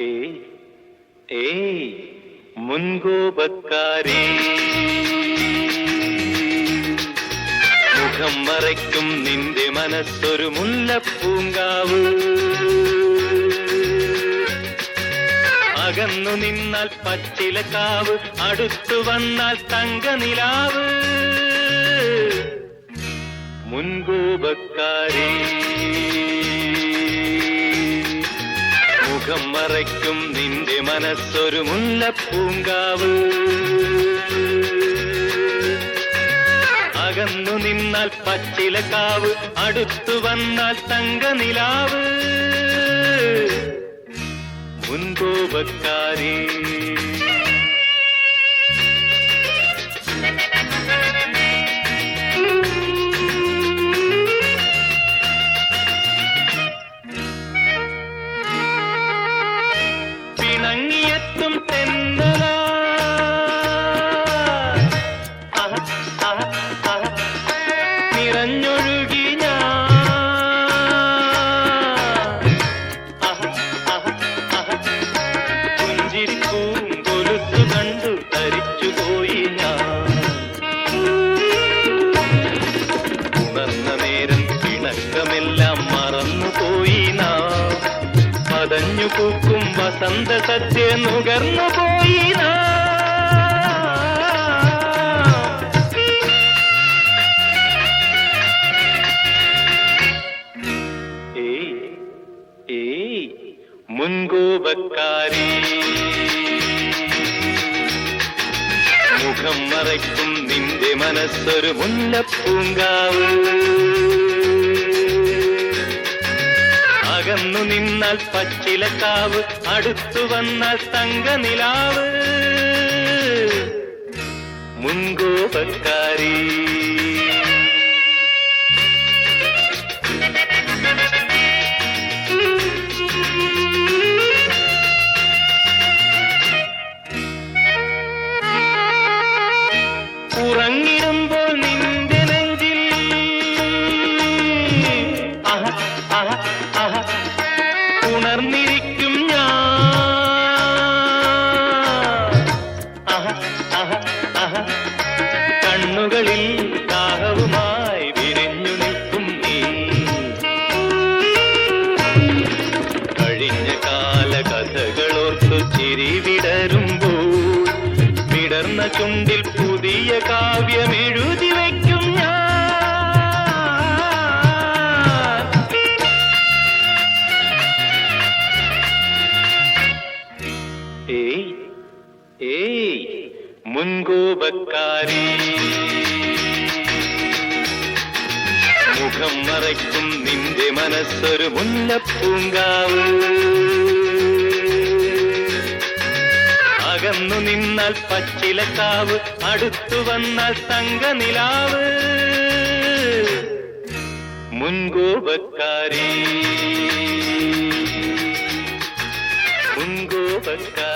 ഏയ് മുഖം മറയ്ക്കും നിന്റെ മനസ്സൊരു മുല്ലപ്പൂങ്കാവ്. അകന്നു നിന്നാൽ പച്ചിലക്കാവ് അടുത്തു വന്നാൽ തങ്കനിലാവ്. മുൻകൂപക്കാരി. മറയ്ക്കും നിന്റെ മനസ്സൊരു മുല്ലപ്പൂങ്കാവ്. അകന്നു നിന്നാൽ പച്ചിലക്കാവ് അടുത്തു വന്നാൽ തങ്കനിലാവ്. മുൻകോപക്കാരി. നിറഞ്ഞൊഴുകി കണ്ടു തരിച്ചുപോയി ഞാൻ നേരം പതഞ്ഞു പൂക്കും വസന്ത സത്യ നുകർന്നു പോയി നാം. മുൻകോപക്കാരി. മുഖം മറയ്ക്കും നിന്റെ മനസ്സൊരു മുല്ലപ്പൂങ്കാവ്. അകന്നു നിന്നാൽ പച്ചിലക്കാവ് അടുത്തു വന്നാൽ തങ്കനിലാവ്. മുൻകോപക്കാരി. ഉറങ്ങിടുമ്പോൾ നിന്റെ നെഞ്ചിൽ. ഉണർന്നിരിക്കും ഞാൻ. കണ്ണുകളിൽ ദാഹവുമായി വിരിഞ്ഞു നിൽക്കും നീ. കഴിഞ്ഞ കാല കഥകളോർത്തു ചിരി വിടരുമ്പോൾ വിടർന്ന ചുണ്ടിൽ പുതിയ കാവ്യം ഞാൻ. ഏയ് ഏയ് മുഖം മറയ്ക്കും നിന്റെ മനസ്സൊരു മുല്ലപ്പൂങ്കാവ്. അകന്നു നിന്നാൽ പച്ചിലക്കാവ് അടുത്തു വന്നാൽ തങ്കനിലാവ്. മുൻകോപക്കാരി മുൻകോപക്കാരി.